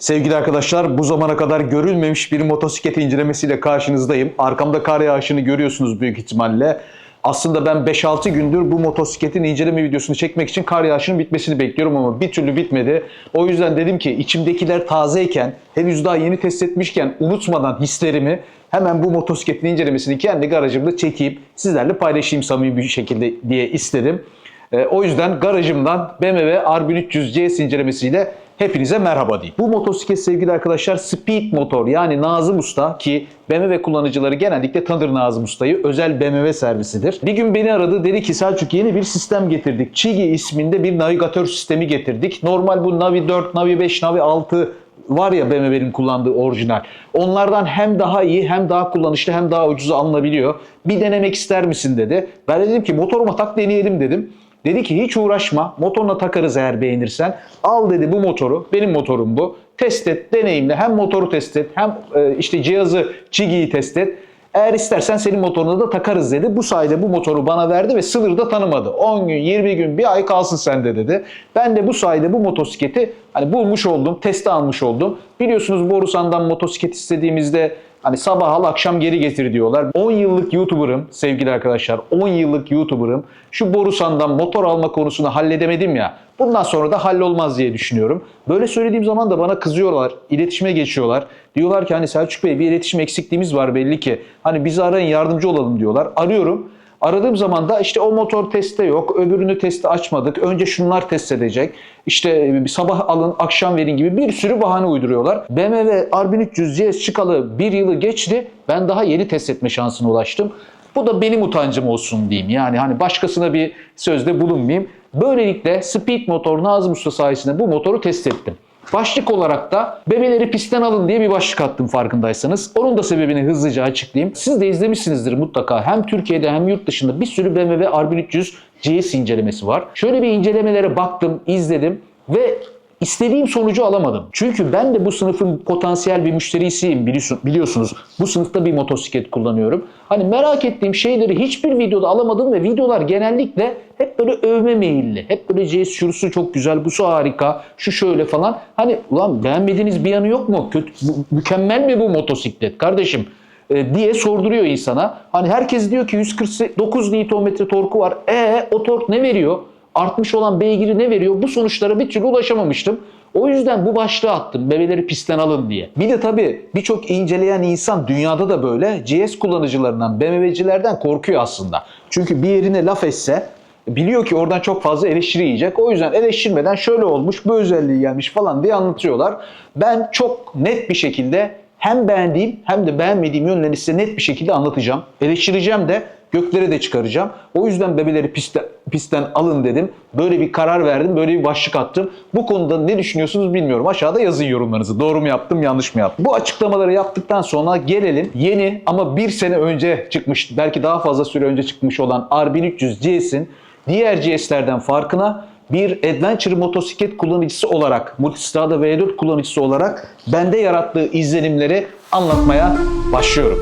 Sevgili arkadaşlar bu zamana kadar görülmemiş bir motosiklet incelemesiyle karşınızdayım. Arkamda kar yağışını görüyorsunuz büyük ihtimalle. Aslında ben 5-6 gündür bu motosikletin inceleme videosunu çekmek için kar yağışının bitmesini bekliyorum ama bir türlü bitmedi. O yüzden dedim ki içimdekiler tazeyken, henüz daha yeni test etmişken unutmadan hislerimi hemen bu motosikletin incelemesini kendi garajımda çekeyim, sizlerle paylaşayım samimi bir şekilde diye istedim. Ee, o yüzden garajımdan BMW R1300 CS incelemesiyle hepinize merhaba diyeyim. Bu motosiklet sevgili arkadaşlar Speed motor yani Nazım Usta ki BMW kullanıcıları genellikle tanır Nazım Usta'yı. Özel BMW servisidir. Bir gün beni aradı dedi ki Selçuk yeni bir sistem getirdik. Çigi isminde bir navigatör sistemi getirdik. Normal bu Navi 4, Navi 5, Navi 6 var ya BMW'nin kullandığı orijinal. Onlardan hem daha iyi hem daha kullanışlı hem daha ucuza alınabiliyor. Bir denemek ister misin dedi. Ben de dedim ki motoruma tak deneyelim dedim. Dedi ki hiç uğraşma motoruna takarız eğer beğenirsen. Al dedi bu motoru benim motorum bu. Test et deneyimle hem motoru test et hem e, işte cihazı Çigi'yi test et. Eğer istersen senin motoruna da takarız dedi. Bu sayede bu motoru bana verdi ve sınırda tanımadı. 10 gün, 20 gün, bir ay kalsın sende dedi. Ben de bu sayede bu motosikleti hani bulmuş oldum, teste almış oldum. Biliyorsunuz Borusan'dan motosiklet istediğimizde Hani sabah al akşam geri getir diyorlar. 10 yıllık YouTuber'ım sevgili arkadaşlar. 10 yıllık YouTuber'ım. Şu Borusan'dan motor alma konusunu halledemedim ya. Bundan sonra da hallolmaz diye düşünüyorum. Böyle söylediğim zaman da bana kızıyorlar. iletişime geçiyorlar. Diyorlar ki hani Selçuk Bey bir iletişim eksikliğimiz var belli ki. Hani bizi arayın yardımcı olalım diyorlar. Arıyorum. Aradığım zaman da işte o motor testte yok, öbürünü testi açmadık, önce şunlar test edecek, işte sabah alın, akşam verin gibi bir sürü bahane uyduruyorlar. BMW R1300 GS çıkalı bir yılı geçti, ben daha yeni test etme şansına ulaştım. Bu da benim utancım olsun diyeyim. Yani hani başkasına bir sözde bulunmayayım. Böylelikle Speed Motor Nazım Usta sayesinde bu motoru test ettim. Başlık olarak da bebeleri pistten alın diye bir başlık attım farkındaysanız. Onun da sebebini hızlıca açıklayayım. Siz de izlemişsinizdir mutlaka. Hem Türkiye'de hem yurt dışında bir sürü BMW R1300 GS incelemesi var. Şöyle bir incelemelere baktım, izledim ve istediğim sonucu alamadım. Çünkü ben de bu sınıfın potansiyel bir müşterisiyim biliyorsun- biliyorsunuz. Bu sınıfta bir motosiklet kullanıyorum. Hani merak ettiğim şeyleri hiçbir videoda alamadım ve videolar genellikle hep böyle övme meyilli. Hep böyle şurusu çok güzel, bu su harika, şu şöyle falan. Hani ulan beğenmediğiniz bir yanı yok mu? Kötü, mükemmel mi bu motosiklet kardeşim? Diye sorduruyor insana. Hani herkes diyor ki 149 Nm torku var. E o tork ne veriyor? Artmış olan beygiri ne veriyor? Bu sonuçlara bir türlü ulaşamamıştım. O yüzden bu başlığı attım. Bebeleri pistten alın diye. Bir de tabii birçok inceleyen insan dünyada da böyle GS kullanıcılarından, BMW'cilerden korkuyor aslında. Çünkü bir yerine laf etse biliyor ki oradan çok fazla eleştiri yiyecek. O yüzden eleştirmeden şöyle olmuş, bu özelliği gelmiş falan diye anlatıyorlar. Ben çok net bir şekilde hem beğendiğim hem de beğenmediğim yönlerini size net bir şekilde anlatacağım. Eleştireceğim de göklere de çıkaracağım. O yüzden bebeleri pistten, pistten alın dedim. Böyle bir karar verdim, böyle bir başlık attım. Bu konuda ne düşünüyorsunuz bilmiyorum. Aşağıda yazın yorumlarınızı. Doğru mu yaptım, yanlış mı yaptım? Bu açıklamaları yaptıktan sonra gelelim yeni ama bir sene önce çıkmış, belki daha fazla süre önce çıkmış olan R1300 GS'in diğer GS'lerden farkına bir adventure motosiklet kullanıcısı olarak, Multistrada V4 kullanıcısı olarak bende yarattığı izlenimleri anlatmaya başlıyorum.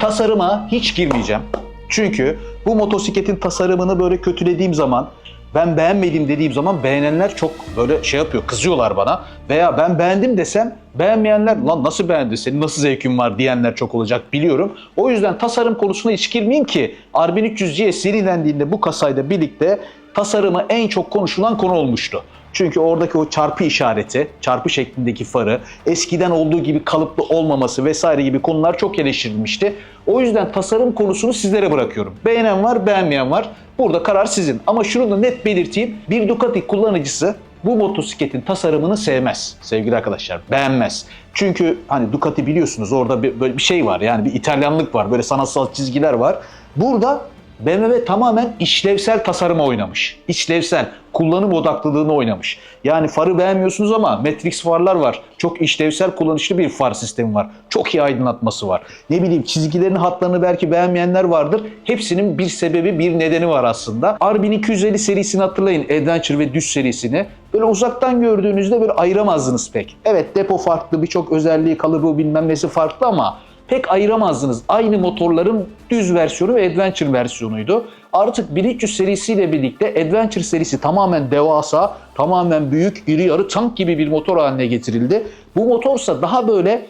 Tasarıma hiç girmeyeceğim. Çünkü bu motosikletin tasarımını böyle kötülediğim zaman, ben beğenmedim dediğim zaman beğenenler çok böyle şey yapıyor, kızıyorlar bana. Veya ben beğendim desem beğenmeyenler lan nasıl beğendi, senin nasıl zevkin var diyenler çok olacak biliyorum. O yüzden tasarım konusuna hiç girmeyeyim ki R1300 GS yenilendiğinde bu kasayla birlikte tasarımı en çok konuşulan konu olmuştu. Çünkü oradaki o çarpı işareti, çarpı şeklindeki farı, eskiden olduğu gibi kalıplı olmaması vesaire gibi konular çok eleştirilmişti. O yüzden tasarım konusunu sizlere bırakıyorum. Beğenen var, beğenmeyen var. Burada karar sizin. Ama şunu da net belirteyim. Bir Ducati kullanıcısı bu motosikletin tasarımını sevmez sevgili arkadaşlar. Beğenmez. Çünkü hani Ducati biliyorsunuz orada bir, böyle bir şey var yani bir İtalyanlık var. Böyle sanatsal çizgiler var. Burada BMW tamamen işlevsel tasarıma oynamış. İşlevsel, kullanım odaklılığını oynamış. Yani farı beğenmiyorsunuz ama Matrix farlar var. Çok işlevsel kullanışlı bir far sistemi var. Çok iyi aydınlatması var. Ne bileyim çizgilerin hatlarını belki beğenmeyenler vardır. Hepsinin bir sebebi, bir nedeni var aslında. R1250 serisini hatırlayın. Adventure ve düz serisini. Böyle uzaktan gördüğünüzde böyle ayıramazdınız pek. Evet depo farklı, birçok özelliği, kalıbı bilmem nesi farklı ama pek ayıramazdınız. Aynı motorların düz versiyonu ve Adventure versiyonuydu. Artık 1300 serisiyle birlikte Adventure serisi tamamen devasa, tamamen büyük, iri yarı tank gibi bir motor haline getirildi. Bu motorsa daha böyle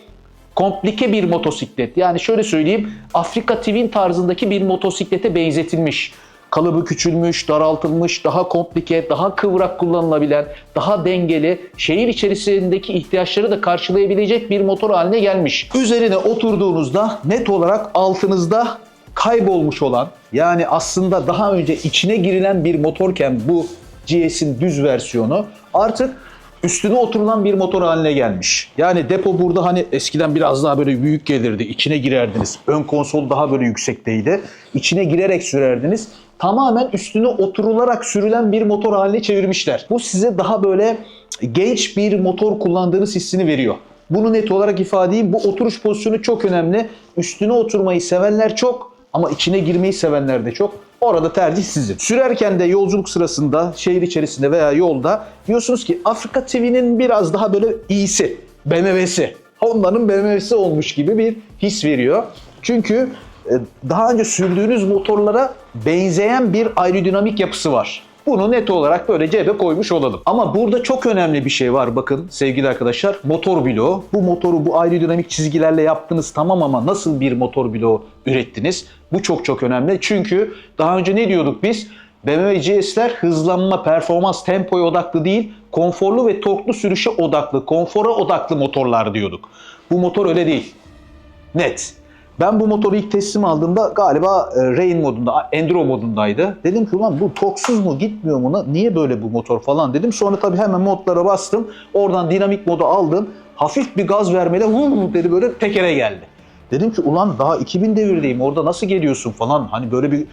komplike bir motosiklet. Yani şöyle söyleyeyim, Afrika Twin tarzındaki bir motosiklete benzetilmiş. Kalıbı küçülmüş, daraltılmış, daha komplike, daha kıvrak kullanılabilen, daha dengeli, şehir içerisindeki ihtiyaçları da karşılayabilecek bir motor haline gelmiş. Üzerine oturduğunuzda net olarak altınızda kaybolmuş olan, yani aslında daha önce içine girilen bir motorken bu GS'in düz versiyonu artık üstüne oturulan bir motor haline gelmiş. Yani depo burada hani eskiden biraz daha böyle büyük gelirdi. İçine girerdiniz. Ön konsol daha böyle yüksekteydi. İçine girerek sürerdiniz. Tamamen üstüne oturularak sürülen bir motor haline çevirmişler. Bu size daha böyle genç bir motor kullandığınız hissini veriyor. Bunu net olarak ifade edeyim. Bu oturuş pozisyonu çok önemli. Üstüne oturmayı sevenler çok ama içine girmeyi sevenler de çok. Orada tercih sizin. Sürerken de yolculuk sırasında şehir içerisinde veya yolda diyorsunuz ki Afrika TV'nin biraz daha böyle iyisi, BMW'si, Honda'nın BMW'si olmuş gibi bir his veriyor. Çünkü e, daha önce sürdüğünüz motorlara benzeyen bir aerodinamik yapısı var. Bunu net olarak böyle cebe koymuş olalım. Ama burada çok önemli bir şey var bakın sevgili arkadaşlar. Motor bloğu. Bu motoru bu aerodinamik çizgilerle yaptınız tamam ama nasıl bir motor bloğu ürettiniz? Bu çok çok önemli. Çünkü daha önce ne diyorduk biz? BMW GS'ler hızlanma, performans, tempoya odaklı değil, konforlu ve torklu sürüşe odaklı, konfora odaklı motorlar diyorduk. Bu motor öyle değil. Net. Ben bu motoru ilk teslim aldığımda galiba e, Rain modunda, Enduro modundaydı. Dedim ki ulan bu torksuz mu gitmiyor mu? Niye böyle bu motor falan dedim. Sonra tabii hemen modlara bastım. Oradan dinamik modu aldım. Hafif bir gaz vermeyle vuu dedi böyle tekere geldi. Dedim ki ulan daha 2000 devirdeyim orada nasıl geliyorsun falan. Hani böyle bir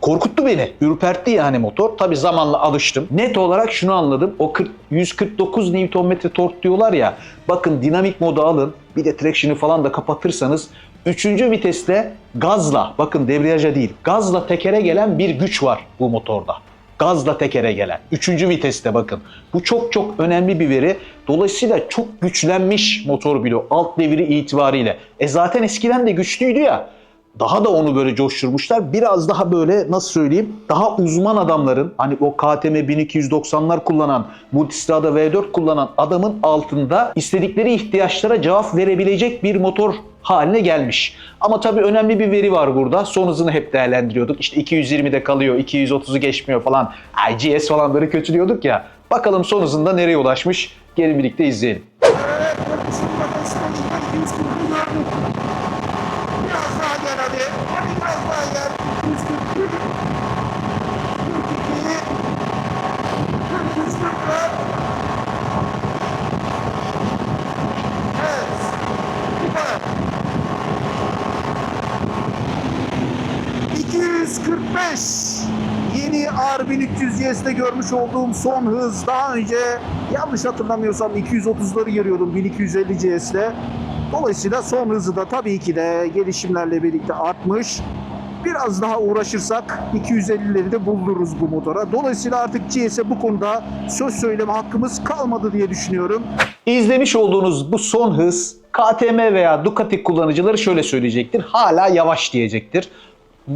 korkuttu beni. Ürpertti yani motor. Tabii zamanla alıştım. Net olarak şunu anladım. O 40, 149 Nm tork diyorlar ya. Bakın dinamik modu alın. Bir de traction'ı falan da kapatırsanız Üçüncü viteste gazla, bakın debriyaja değil, gazla tekere gelen bir güç var bu motorda. Gazla tekere gelen. Üçüncü viteste bakın. Bu çok çok önemli bir veri. Dolayısıyla çok güçlenmiş motor bloğu alt devri itibariyle. E zaten eskiden de güçlüydü ya. Daha da onu böyle coşturmuşlar. Biraz daha böyle nasıl söyleyeyim daha uzman adamların hani o KTM 1290'lar kullanan Multistrada V4 kullanan adamın altında istedikleri ihtiyaçlara cevap verebilecek bir motor haline gelmiş. Ama tabii önemli bir veri var burada. Son hızını hep değerlendiriyorduk. İşte 220'de kalıyor, 230'u geçmiyor falan. Ay GS falan böyle kötülüyorduk ya. Bakalım son hızında nereye ulaşmış? Gelin birlikte izleyelim. Evet, yakışıklı bastoncular 140 gördük. Biraz daha gel hadi. Hadi biraz daha gel. 141. 42. 43 Evet. Süper. 245. Yeni R1300 YS'de görmüş olduğum son hız. Daha önce yanlış hatırlamıyorsam 230'ları görüyordum 1250 GS'de. Dolayısıyla son hızı da tabii ki de gelişimlerle birlikte artmış. Biraz daha uğraşırsak 250'leri de buldururuz bu motora. Dolayısıyla artık GS'e bu konuda söz söyleme hakkımız kalmadı diye düşünüyorum. İzlemiş olduğunuz bu son hız KTM veya Ducati kullanıcıları şöyle söyleyecektir. Hala yavaş diyecektir.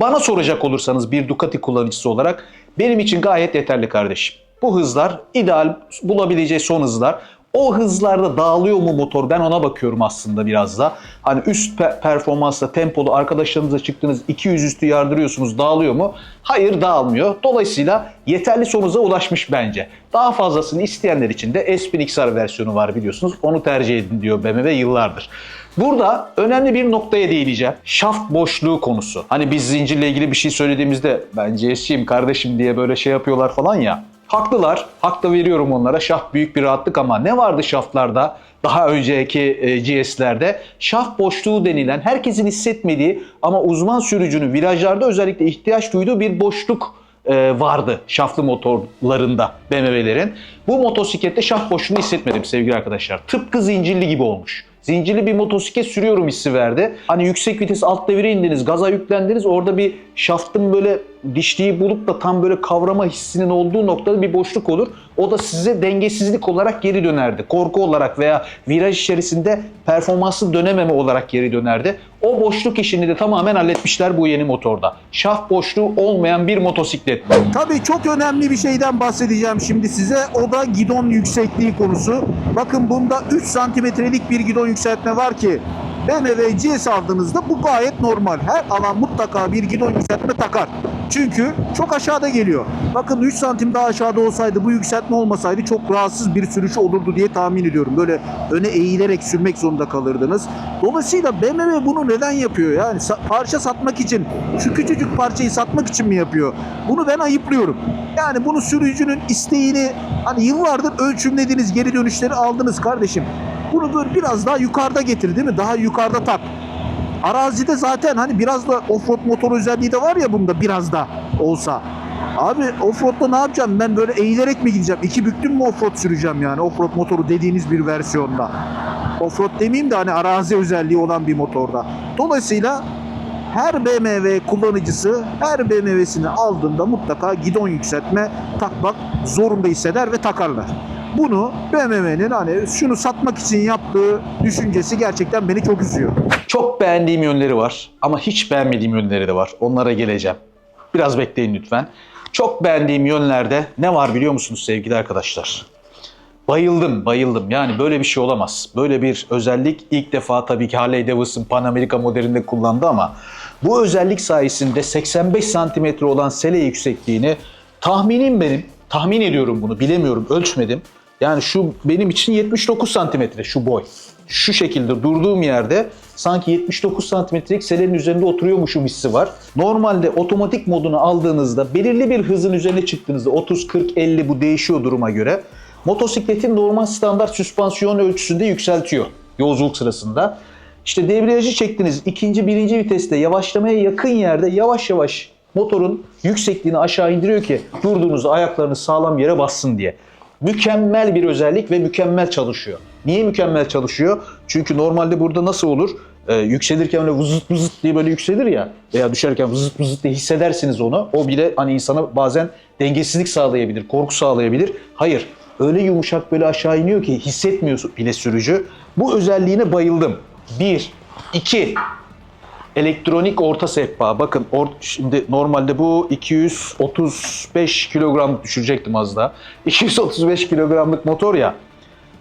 Bana soracak olursanız bir Ducati kullanıcısı olarak benim için gayet yeterli kardeşim. Bu hızlar ideal bulabileceği son hızlar. O hızlarda dağılıyor mu motor? Ben ona bakıyorum aslında biraz da. Hani üst pe- performansla tempolu arkadaşlarınızla çıktığınız 200 üstü yardırıyorsunuz dağılıyor mu? Hayır dağılmıyor. Dolayısıyla yeterli son hıza ulaşmış bence. Daha fazlasını isteyenler için de S1000 XR versiyonu var biliyorsunuz. Onu tercih edin diyor BMW yıllardır. Burada önemli bir noktaya değineceğim. Şaft boşluğu konusu. Hani biz zincirle ilgili bir şey söylediğimizde ben GS'ciyim kardeşim diye böyle şey yapıyorlar falan ya. Haklılar. Hak da veriyorum onlara. Şaft büyük bir rahatlık ama ne vardı şaftlarda? Daha önceki e, GS'lerde şaft boşluğu denilen herkesin hissetmediği ama uzman sürücünün virajlarda özellikle ihtiyaç duyduğu bir boşluk e, vardı şaftlı motorlarında BMW'lerin. Bu motosiklette şaft boşluğunu hissetmedim sevgili arkadaşlar. Tıpkı zincirli gibi olmuş. Zincirli bir motosiklet sürüyorum hissi verdi. Hani yüksek vites alt devire indiniz, gaza yüklendiniz. Orada bir şaftın böyle dişliği bulup da tam böyle kavrama hissinin olduğu noktada bir boşluk olur. O da size dengesizlik olarak geri dönerdi. Korku olarak veya viraj içerisinde performansı dönememe olarak geri dönerdi. O boşluk işini de tamamen halletmişler bu yeni motorda. Şaft boşluğu olmayan bir motosiklet. Tabii çok önemli bir şeyden bahsedeceğim şimdi size. O da gidon yüksekliği konusu. Bakın bunda 3 santimetrelik bir gidon yükseltme var ki BMW GS aldığınızda bu gayet normal. Her alan mutlaka bir gidon yükseltme takar. Çünkü çok aşağıda geliyor. Bakın 3 santim daha aşağıda olsaydı bu yükseltme olmasaydı çok rahatsız bir sürüş olurdu diye tahmin ediyorum. Böyle öne eğilerek sürmek zorunda kalırdınız. Dolayısıyla BMW bunu neden yapıyor? Yani parça satmak için, şu küçücük parçayı satmak için mi yapıyor? Bunu ben ayıplıyorum. Yani bunu sürücünün isteğini hani yıllardır ölçümlediniz, geri dönüşleri aldınız kardeşim. Bunu böyle biraz daha yukarıda getir değil mi? Daha yukarıda tak. Arazide zaten hani biraz da offroad motor özelliği de var ya bunda biraz da olsa. Abi offroad'da ne yapacağım? Ben böyle eğilerek mi gideceğim? İki büklüm mü offroad süreceğim yani? Offroad motoru dediğiniz bir versiyonda. Offroad demeyeyim de hani arazi özelliği olan bir motorda. Dolayısıyla her BMW kullanıcısı her BMW'sini aldığında mutlaka gidon yükseltme takmak zorunda hisseder ve takarlar. Bunu BMW'nin hani şunu satmak için yaptığı düşüncesi gerçekten beni çok üzüyor. Çok beğendiğim yönleri var ama hiç beğenmediğim yönleri de var. Onlara geleceğim. Biraz bekleyin lütfen. Çok beğendiğim yönlerde ne var biliyor musunuz sevgili arkadaşlar? Bayıldım, bayıldım. Yani böyle bir şey olamaz. Böyle bir özellik ilk defa tabii ki Harley Davidson Pan America modelinde kullandı ama bu özellik sayesinde 85 santimetre olan sele yüksekliğini tahminim benim, tahmin ediyorum bunu, bilemiyorum, ölçmedim. Yani şu benim için 79 santimetre şu boy. Şu şekilde durduğum yerde sanki 79 santimetrelik selenin üzerinde oturuyormuşum hissi var. Normalde otomatik modunu aldığınızda belirli bir hızın üzerine çıktığınızda 30, 40, 50 bu değişiyor duruma göre. Motosikletin normal standart süspansiyon ölçüsünde yükseltiyor yolculuk sırasında. İşte debriyajı çektiniz ikinci birinci viteste yavaşlamaya yakın yerde yavaş yavaş motorun yüksekliğini aşağı indiriyor ki durduğunuzda ayaklarınız sağlam yere bassın diye. Mükemmel bir özellik ve mükemmel çalışıyor. Niye mükemmel çalışıyor? Çünkü normalde burada nasıl olur? Ee, yükselirken öyle vızıt vızıt diye böyle yükselir ya veya düşerken vızıt vızıt diye hissedersiniz onu. O bile hani insana bazen dengesizlik sağlayabilir, korku sağlayabilir. Hayır, öyle yumuşak böyle aşağı iniyor ki hissetmiyor bile sürücü. Bu özelliğine bayıldım. Bir. iki elektronik orta sehpa. Bakın or, şimdi normalde bu 235 kilogram düşürecektim az daha. 235 kilogramlık motor ya.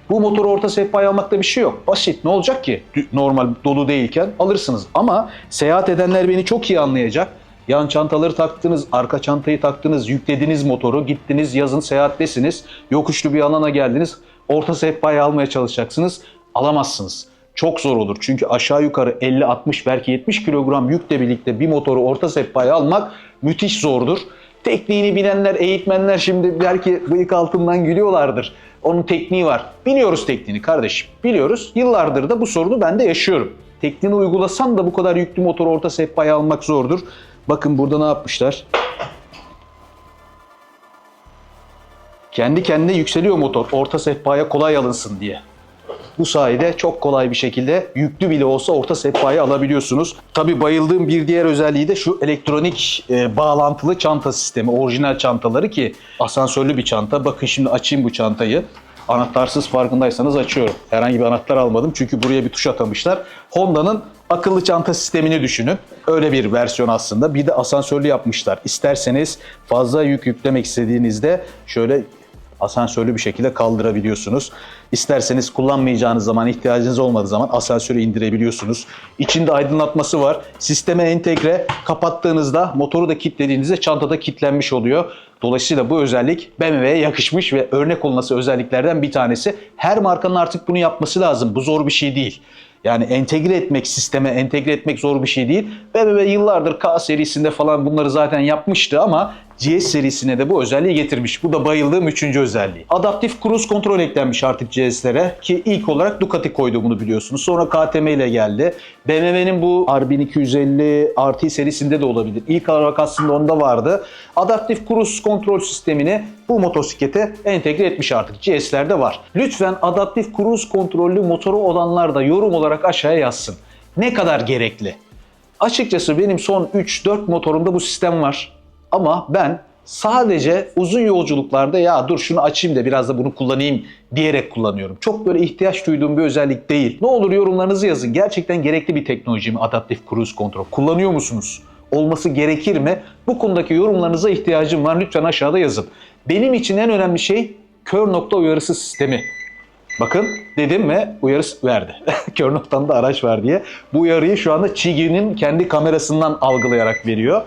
Bu motoru orta sehpaya almakta bir şey yok. Basit. Ne olacak ki? Normal dolu değilken alırsınız. Ama seyahat edenler beni çok iyi anlayacak. Yan çantaları taktınız, arka çantayı taktınız, yüklediniz motoru, gittiniz yazın seyahattesiniz, yokuşlu bir alana geldiniz, orta sehpayı almaya çalışacaksınız, alamazsınız. Çok zor olur çünkü aşağı yukarı 50-60 belki 70 kilogram yükle birlikte bir motoru orta sehpaya almak müthiş zordur. Tekniğini bilenler, eğitmenler şimdi belki bıyık altından gülüyorlardır. Onun tekniği var. Biliyoruz tekniğini kardeşim. Biliyoruz. Yıllardır da bu sorunu ben de yaşıyorum. Tekniğini uygulasan da bu kadar yüklü motoru orta sehpaya almak zordur. Bakın burada ne yapmışlar? Kendi kendine yükseliyor motor orta sehpaya kolay alınsın diye. Bu sayede çok kolay bir şekilde yüklü bile olsa orta sehpayı alabiliyorsunuz. Tabii bayıldığım bir diğer özelliği de şu elektronik e, bağlantılı çanta sistemi. Orijinal çantaları ki asansörlü bir çanta. Bakın şimdi açayım bu çantayı. Anahtarsız farkındaysanız açıyorum. Herhangi bir anahtar almadım çünkü buraya bir tuş atamışlar. Honda'nın akıllı çanta sistemini düşünün. Öyle bir versiyon aslında. Bir de asansörlü yapmışlar. İsterseniz fazla yük yüklemek istediğinizde şöyle asansörlü bir şekilde kaldırabiliyorsunuz. İsterseniz kullanmayacağınız zaman, ihtiyacınız olmadığı zaman asansörü indirebiliyorsunuz. İçinde aydınlatması var. Sisteme entegre. Kapattığınızda, motoru da kilitlediğinizde çantada kilitlenmiş oluyor. Dolayısıyla bu özellik BMW'ye yakışmış ve örnek olması özelliklerden bir tanesi. Her markanın artık bunu yapması lazım. Bu zor bir şey değil. Yani entegre etmek, sisteme entegre etmek zor bir şey değil. BMW yıllardır K serisinde falan bunları zaten yapmıştı ama GS serisine de bu özelliği getirmiş. Bu da bayıldığım üçüncü özelliği. Adaptif cruise kontrol eklenmiş artık GS'lere ki ilk olarak Ducati koydu bunu biliyorsunuz. Sonra KTM ile geldi. BMW'nin bu R1250 RT serisinde de olabilir. İlk olarak aslında onda vardı. Adaptif cruise kontrol sistemini bu motosiklete entegre etmiş artık. GS'lerde var. Lütfen adaptif cruise kontrollü motoru olanlar da yorum olarak aşağıya yazsın. Ne kadar gerekli? Açıkçası benim son 3-4 motorumda bu sistem var. Ama ben sadece uzun yolculuklarda ya dur şunu açayım da biraz da bunu kullanayım diyerek kullanıyorum. Çok böyle ihtiyaç duyduğum bir özellik değil. Ne olur yorumlarınızı yazın. Gerçekten gerekli bir teknoloji mi adaptif cruise kontrol? Kullanıyor musunuz? Olması gerekir mi? Bu konudaki yorumlarınıza ihtiyacım var. Lütfen aşağıda yazın. Benim için en önemli şey kör nokta uyarısı sistemi. Bakın dedim ve uyarı verdi. Kör noktamda araç var diye. Bu uyarıyı şu anda Çigi'nin kendi kamerasından algılayarak veriyor.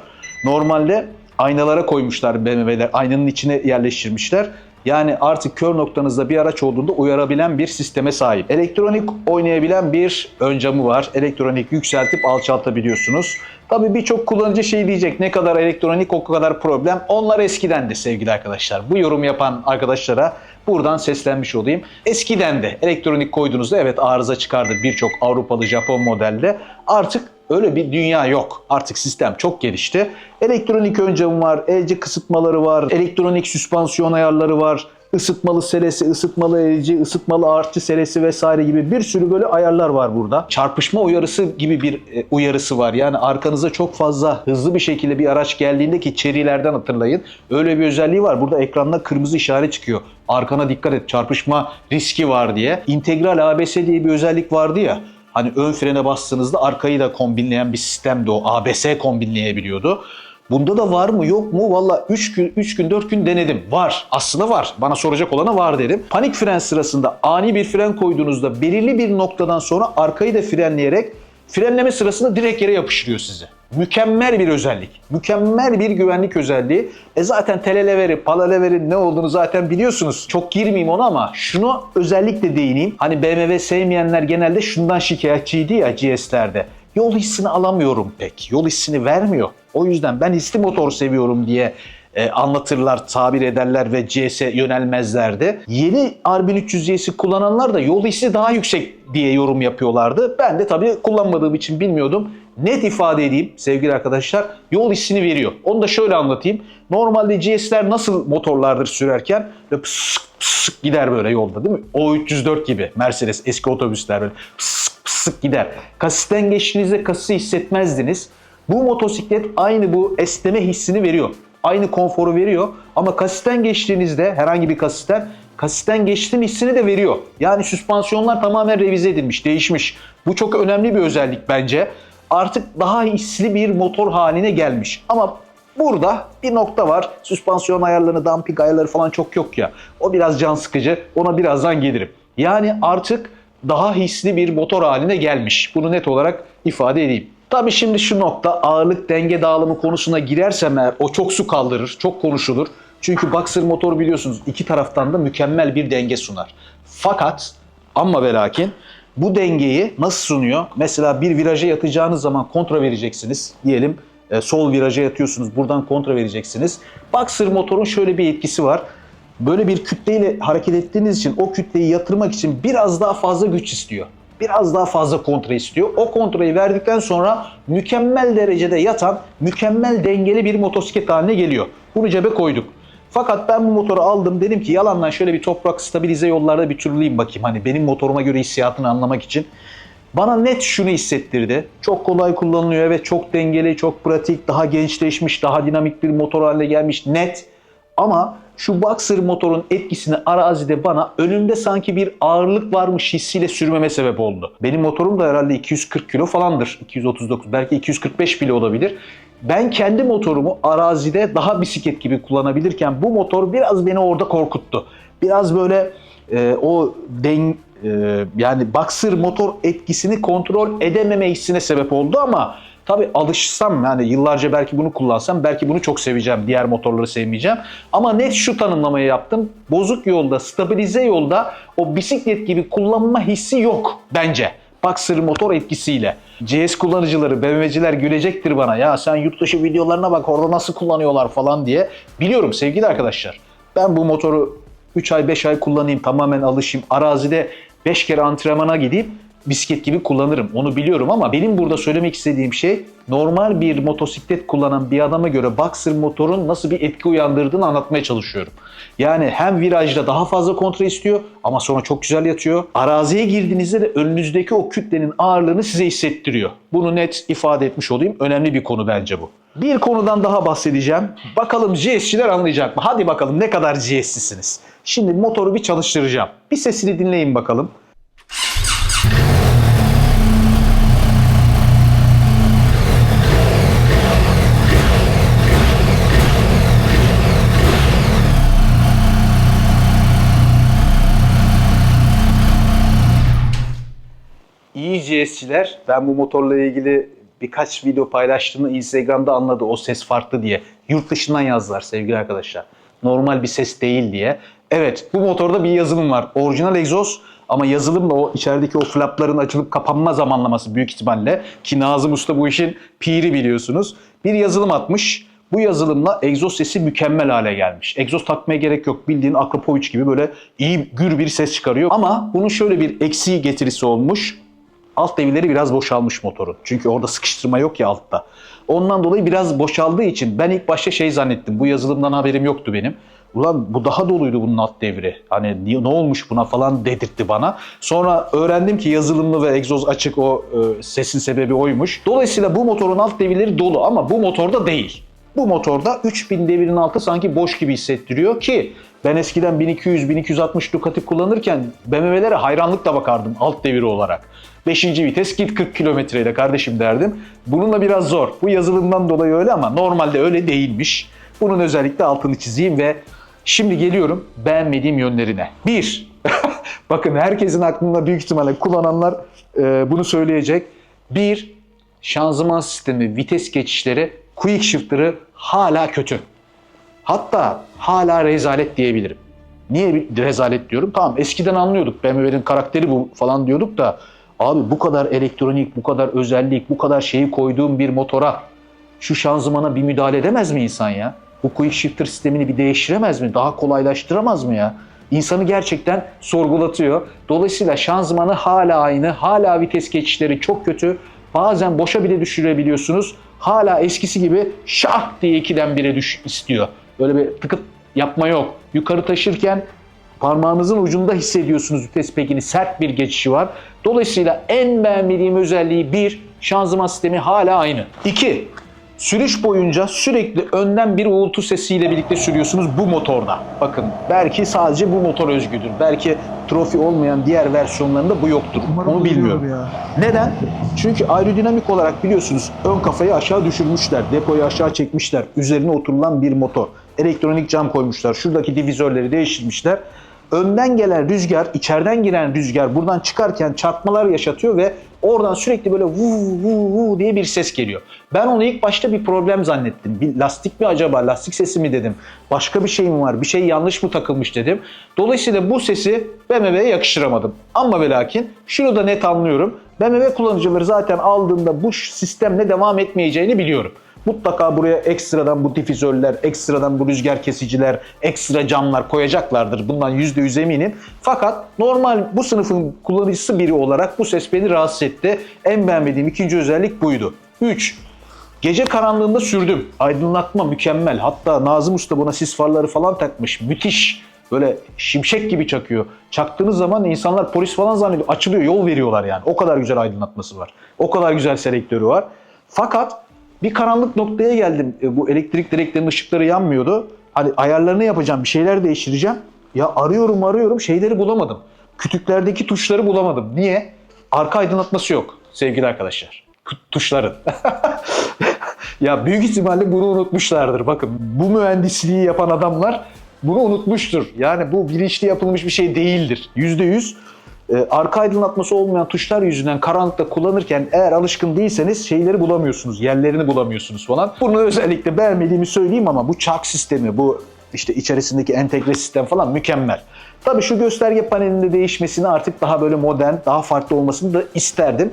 Normalde aynalara koymuşlar BMW'ler. Aynanın içine yerleştirmişler. Yani artık kör noktanızda bir araç olduğunda uyarabilen bir sisteme sahip. Elektronik oynayabilen bir ön camı var. Elektronik yükseltip alçaltabiliyorsunuz. Tabii birçok kullanıcı şey diyecek ne kadar elektronik o kadar problem. Onlar eskiden de sevgili arkadaşlar. Bu yorum yapan arkadaşlara buradan seslenmiş olayım. Eskiden de elektronik koyduğunuzda evet arıza çıkardı birçok Avrupalı Japon modelde. Artık öyle bir dünya yok. Artık sistem çok gelişti. Elektronik ön camı var, elci kısıtmaları var, elektronik süspansiyon ayarları var ısıtmalı seresi, ısıtmalı elici, ısıtmalı artçı seresi vesaire gibi bir sürü böyle ayarlar var burada. Çarpışma uyarısı gibi bir e, uyarısı var. Yani arkanıza çok fazla hızlı bir şekilde bir araç geldiğinde ki çerilerden hatırlayın. Öyle bir özelliği var. Burada ekranda kırmızı işaret çıkıyor. Arkana dikkat et çarpışma riski var diye. İntegral ABS diye bir özellik vardı ya. Hani ön frene bastığınızda arkayı da kombinleyen bir sistemdi o. ABS kombinleyebiliyordu. Bunda da var mı yok mu? Valla 3 gün 3 gün 4 gün denedim. Var. Aslında var. Bana soracak olana var dedim. Panik fren sırasında ani bir fren koyduğunuzda belirli bir noktadan sonra arkayı da frenleyerek frenleme sırasında direkt yere yapıştırıyor sizi. Mükemmel bir özellik. Mükemmel bir güvenlik özelliği. E zaten teleleveri, palaleverin ne olduğunu zaten biliyorsunuz. Çok girmeyeyim ona ama şunu özellikle değineyim. Hani BMW sevmeyenler genelde şundan şikayetçiydi ya GS'lerde. Yol hissini alamıyorum pek. Yol hissini vermiyor. O yüzden ben hisli motor seviyorum diye e, anlatırlar, tabir ederler ve GS'e yönelmezlerdi. Yeni R1300 kullananlar da yol hissi daha yüksek diye yorum yapıyorlardı. Ben de tabii kullanmadığım için bilmiyordum. Net ifade edeyim sevgili arkadaşlar yol hissini veriyor. Onu da şöyle anlatayım. Normalde GS'ler nasıl motorlardır sürerken böyle pısık pısık gider böyle yolda değil mi? O304 gibi Mercedes eski otobüsler böyle pısık pısık gider. Kasisten geçtiğinizde kasisi hissetmezdiniz. Bu motosiklet aynı bu esneme hissini veriyor. Aynı konforu veriyor ama kasisten geçtiğinizde herhangi bir kasisten kasisten geçtiğin hissini de veriyor. Yani süspansiyonlar tamamen revize edilmiş, değişmiş. Bu çok önemli bir özellik bence. Artık daha hisli bir motor haline gelmiş. Ama burada bir nokta var. Süspansiyon ayarlarını, damping ayarları falan çok yok ya. O biraz can sıkıcı. Ona birazdan gelirim. Yani artık daha hisli bir motor haline gelmiş. Bunu net olarak ifade edeyim. Tabii şimdi şu nokta ağırlık denge dağılımı konusuna girersem eğer o çok su kaldırır, çok konuşulur. Çünkü boxer motoru biliyorsunuz iki taraftan da mükemmel bir denge sunar. Fakat ama ve lakin bu dengeyi nasıl sunuyor? Mesela bir viraja yatacağınız zaman kontra vereceksiniz. Diyelim e, sol viraja yatıyorsunuz buradan kontra vereceksiniz. Boxer motorun şöyle bir etkisi var. Böyle bir kütleyle hareket ettiğiniz için o kütleyi yatırmak için biraz daha fazla güç istiyor biraz daha fazla kontra istiyor. O kontrayı verdikten sonra mükemmel derecede yatan, mükemmel dengeli bir motosiklet haline geliyor. Bunu cebe koyduk. Fakat ben bu motoru aldım dedim ki yalandan şöyle bir toprak stabilize yollarda bir turlayayım bakayım. Hani benim motoruma göre hissiyatını anlamak için. Bana net şunu hissettirdi. Çok kolay kullanılıyor evet çok dengeli, çok pratik, daha gençleşmiş, daha dinamik bir motor haline gelmiş net. Ama şu Boxer motorun etkisini arazide bana önümde sanki bir ağırlık varmış hissiyle sürmeme sebep oldu. Benim motorum da herhalde 240 kilo falandır. 239 belki 245 bile olabilir. Ben kendi motorumu arazide daha bisiklet gibi kullanabilirken bu motor biraz beni orada korkuttu. Biraz böyle e, o den e, yani Boxer motor etkisini kontrol edememe hissine sebep oldu ama Tabii alışsam yani yıllarca belki bunu kullansam belki bunu çok seveceğim. Diğer motorları sevmeyeceğim. Ama net şu tanımlamayı yaptım. Bozuk yolda, stabilize yolda o bisiklet gibi kullanma hissi yok bence. Boxer motor etkisiyle. CS kullanıcıları, BMW'ciler gülecektir bana. Ya sen yurt dışı videolarına bak orada nasıl kullanıyorlar falan diye. Biliyorum sevgili arkadaşlar. Ben bu motoru 3 ay 5 ay kullanayım tamamen alışayım. Arazide 5 kere antrenmana gideyim bisiklet gibi kullanırım. Onu biliyorum ama benim burada söylemek istediğim şey normal bir motosiklet kullanan bir adama göre Boxer motorun nasıl bir etki uyandırdığını anlatmaya çalışıyorum. Yani hem virajda daha fazla kontrol istiyor ama sonra çok güzel yatıyor. Araziye girdiğinizde de önünüzdeki o kütlenin ağırlığını size hissettiriyor. Bunu net ifade etmiş olayım. Önemli bir konu bence bu. Bir konudan daha bahsedeceğim. Bakalım GS'çiler anlayacak mı? Hadi bakalım ne kadar GS'lisiniz. Şimdi motoru bir çalıştıracağım. Bir sesini dinleyin bakalım. İyi GS'çiler ben bu motorla ilgili birkaç video paylaştığımda Instagram'da anladı o ses farklı diye. Yurt dışından yazdılar sevgili arkadaşlar. Normal bir ses değil diye. Evet bu motorda bir yazılım var. Orijinal egzoz ama yazılımla o içerideki o flapların açılıp kapanma zamanlaması büyük ihtimalle ki Nazım Usta bu işin piri biliyorsunuz. Bir yazılım atmış. Bu yazılımla egzoz sesi mükemmel hale gelmiş. Egzoz takmaya gerek yok. Bildiğin Akrapovic gibi böyle iyi gür bir ses çıkarıyor. Ama bunun şöyle bir eksiği getirisi olmuş alt devirleri biraz boşalmış motorun. Çünkü orada sıkıştırma yok ya altta. Ondan dolayı biraz boşaldığı için ben ilk başta şey zannettim. Bu yazılımdan haberim yoktu benim. Ulan bu daha doluydu bunun alt devri. Hani niye- ne olmuş buna falan dedirtti bana. Sonra öğrendim ki yazılımlı ve egzoz açık o e, sesin sebebi oymuş. Dolayısıyla bu motorun alt devirleri dolu ama bu motorda değil. Bu motorda 3000 devirin altı sanki boş gibi hissettiriyor ki ben eskiden 1200-1260 Ducati kullanırken BMW'lere hayranlıkla bakardım alt deviri olarak. 5. vites git 40 kilometreyle kardeşim derdim. Bununla biraz zor. Bu yazılımdan dolayı öyle ama normalde öyle değilmiş. Bunun özellikle altını çizeyim ve şimdi geliyorum beğenmediğim yönlerine. 1. Bakın herkesin aklında büyük ihtimalle kullananlar e, bunu söyleyecek. 1. Şanzıman sistemi, vites geçişleri, quick shifter'ı hala kötü. Hatta hala rezalet diyebilirim. Niye rezalet diyorum? Tamam eskiden anlıyorduk BMW'nin karakteri bu falan diyorduk da abi bu kadar elektronik, bu kadar özellik, bu kadar şeyi koyduğum bir motora şu şanzımana bir müdahale edemez mi insan ya? Bu quick shifter sistemini bir değiştiremez mi? Daha kolaylaştıramaz mı ya? İnsanı gerçekten sorgulatıyor. Dolayısıyla şanzımanı hala aynı, hala vites geçişleri çok kötü. Bazen boşa bile düşürebiliyorsunuz. Hala eskisi gibi şah diye ikiden bire düş istiyor. Böyle bir tıkıt yapma yok. Yukarı taşırken parmağınızın ucunda hissediyorsunuz vites pekini. Sert bir geçişi var. Dolayısıyla en beğenmediğim özelliği bir, şanzıman sistemi hala aynı. İki, Sürüş boyunca sürekli önden bir uğultu sesiyle birlikte sürüyorsunuz bu motorda. Bakın belki sadece bu motor özgüdür. Belki trofi olmayan diğer versiyonlarında bu yoktur. Umarım Onu bilmiyorum. ya. Neden? Çünkü aerodinamik olarak biliyorsunuz ön kafayı aşağı düşürmüşler. Depoyu aşağı çekmişler. Üzerine oturulan bir motor. Elektronik cam koymuşlar. Şuradaki divizörleri değiştirmişler. Önden gelen rüzgar, içeriden giren rüzgar buradan çıkarken çarpmalar yaşatıyor ve oradan sürekli böyle vu vu vu diye bir ses geliyor. Ben onu ilk başta bir problem zannettim. Bir lastik mi acaba? Lastik sesi mi dedim. Başka bir şey mi var? Bir şey yanlış mı takılmış dedim. Dolayısıyla bu sesi BMW'ye yakıştıramadım. Ama ve lakin şunu da net anlıyorum. BMW kullanıcıları zaten aldığında bu sistemle devam etmeyeceğini biliyorum. Mutlaka buraya ekstradan bu difüzörler, ekstradan bu rüzgar kesiciler, ekstra camlar koyacaklardır. Bundan %100 eminim. Fakat normal bu sınıfın kullanıcısı biri olarak bu ses beni rahatsız etti. En beğenmediğim ikinci özellik buydu. 3. Gece karanlığında sürdüm. Aydınlatma mükemmel. Hatta Nazım Usta buna sis farları falan takmış. Müthiş. Böyle şimşek gibi çakıyor. Çaktığınız zaman insanlar polis falan zannediyor. Açılıyor, yol veriyorlar yani. O kadar güzel aydınlatması var. O kadar güzel selektörü var. Fakat bir karanlık noktaya geldim. E, Bu elektrik direklerinin ışıkları yanmıyordu. Hani ayarlarını yapacağım, bir şeyler değiştireceğim. Ya arıyorum arıyorum şeyleri bulamadım. Kütüklerdeki tuşları bulamadım. Niye? Arka aydınlatması yok sevgili arkadaşlar. Tuşların. ya büyük ihtimalle bunu unutmuşlardır. Bakın bu mühendisliği yapan adamlar bunu unutmuştur. Yani bu bilinçli yapılmış bir şey değildir. Yüzde yüz e, arka aydınlatması olmayan tuşlar yüzünden karanlıkta kullanırken eğer alışkın değilseniz şeyleri bulamıyorsunuz, yerlerini bulamıyorsunuz falan. Bunu özellikle beğenmediğimi söyleyeyim ama bu çark sistemi, bu işte içerisindeki entegre sistem falan mükemmel. Tabii şu gösterge panelinde değişmesini artık daha böyle modern, daha farklı olmasını da isterdim.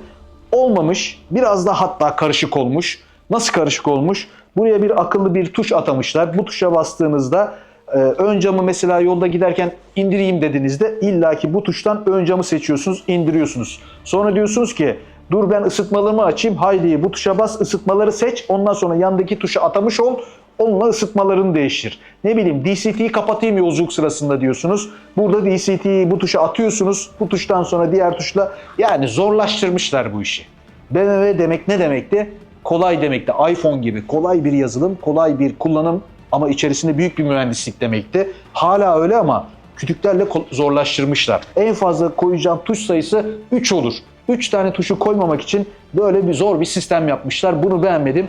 Olmamış, biraz da hatta karışık olmuş. Nasıl karışık olmuş? Buraya bir akıllı bir tuş atamışlar. Bu tuşa bastığınızda e, ön camı mesela yolda giderken indireyim dediğinizde illaki bu tuştan ön camı seçiyorsunuz, indiriyorsunuz. Sonra diyorsunuz ki dur ben ısıtmalarımı açayım. Haydi bu tuşa bas, ısıtmaları seç. Ondan sonra yandaki tuşa atamış ol. Onunla ısıtmalarını değiştir. Ne bileyim DCT'yi kapatayım yolculuk sırasında diyorsunuz. Burada DCT'yi bu tuşa atıyorsunuz. Bu tuştan sonra diğer tuşla yani zorlaştırmışlar bu işi. BMW demek ne demekti? Kolay demekti. iPhone gibi kolay bir yazılım, kolay bir kullanım ama içerisinde büyük bir mühendislik demekti. Hala öyle ama kütüklerle zorlaştırmışlar. En fazla koyacağım tuş sayısı 3 olur. 3 tane tuşu koymamak için böyle bir zor bir sistem yapmışlar. Bunu beğenmedim.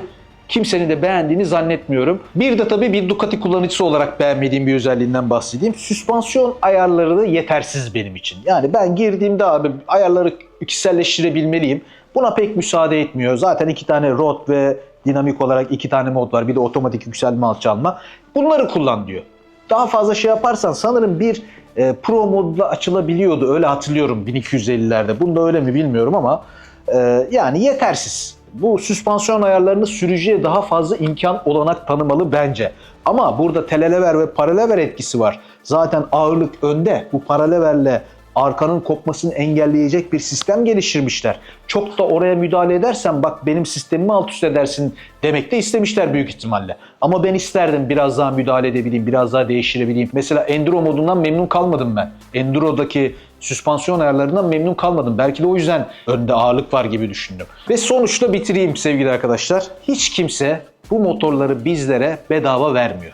Kimsenin de beğendiğini zannetmiyorum. Bir de tabii bir Ducati kullanıcısı olarak beğenmediğim bir özelliğinden bahsedeyim. Süspansiyon ayarları da yetersiz benim için. Yani ben girdiğimde abi ayarları kişiselleştirebilmeliyim. Buna pek müsaade etmiyor. Zaten iki tane rot ve dinamik olarak iki tane mod var. Bir de otomatik yükselme alçalma. Bunları kullan diyor. Daha fazla şey yaparsan sanırım bir e, Pro modla açılabiliyordu. Öyle hatırlıyorum 1250'lerde. Bunda öyle mi bilmiyorum ama e, yani yetersiz. Bu süspansiyon ayarlarını sürücüye daha fazla imkan olanak tanımalı bence. Ama burada telelever ve paralever etkisi var. Zaten ağırlık önde. Bu paraleverle arkanın kopmasını engelleyecek bir sistem geliştirmişler. Çok da oraya müdahale edersen bak benim sistemimi alt üst edersin demek de istemişler büyük ihtimalle. Ama ben isterdim biraz daha müdahale edebileyim, biraz daha değiştirebileyim. Mesela Enduro modundan memnun kalmadım ben. Enduro'daki süspansiyon ayarlarından memnun kalmadım. Belki de o yüzden önde ağırlık var gibi düşündüm. Ve sonuçta bitireyim sevgili arkadaşlar. Hiç kimse bu motorları bizlere bedava vermiyor.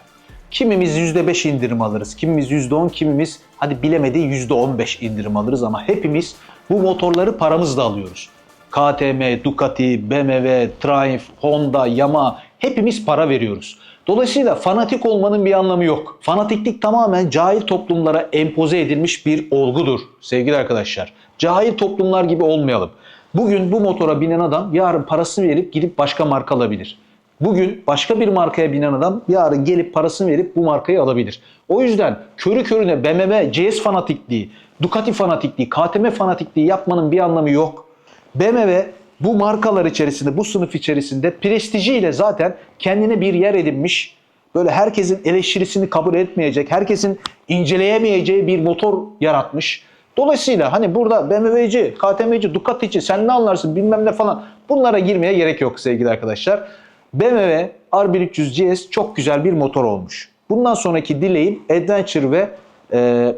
Kimimiz %5 indirim alırız, kimimiz %10, kimimiz hadi bilemediği %15 indirim alırız ama hepimiz bu motorları paramızla alıyoruz. KTM, Ducati, BMW, Triumph, Honda, Yamaha hepimiz para veriyoruz. Dolayısıyla fanatik olmanın bir anlamı yok. Fanatiklik tamamen cahil toplumlara empoze edilmiş bir olgudur sevgili arkadaşlar. Cahil toplumlar gibi olmayalım. Bugün bu motora binen adam yarın parasını verip gidip başka marka alabilir. Bugün başka bir markaya binen adam yarın gelip parasını verip bu markayı alabilir. O yüzden körü körüne BMW, CS fanatikliği, Ducati fanatikliği, KTM fanatikliği yapmanın bir anlamı yok. BMW bu markalar içerisinde, bu sınıf içerisinde prestijiyle zaten kendine bir yer edinmiş. Böyle herkesin eleştirisini kabul etmeyecek, herkesin inceleyemeyeceği bir motor yaratmış. Dolayısıyla hani burada BMW'ci, KTM'ci, Ducati'ci sen ne anlarsın bilmem ne falan bunlara girmeye gerek yok sevgili arkadaşlar. BMW R1300 GS çok güzel bir motor olmuş. Bundan sonraki dileğim Adventure ve e,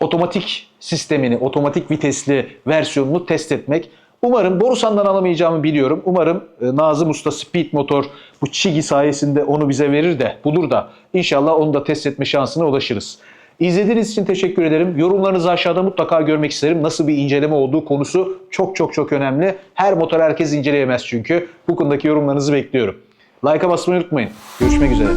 otomatik sistemini, otomatik vitesli versiyonunu test etmek. Umarım Borusan'dan alamayacağımı biliyorum. Umarım e, Nazım Usta Speed Motor bu Çigi sayesinde onu bize verir de bulur da inşallah onu da test etme şansına ulaşırız. İzlediğiniz için teşekkür ederim. Yorumlarınızı aşağıda mutlaka görmek isterim. Nasıl bir inceleme olduğu konusu çok çok çok önemli. Her motor herkes inceleyemez çünkü. Bu konudaki yorumlarınızı bekliyorum. Like'a basmayı unutmayın. Görüşmek üzere.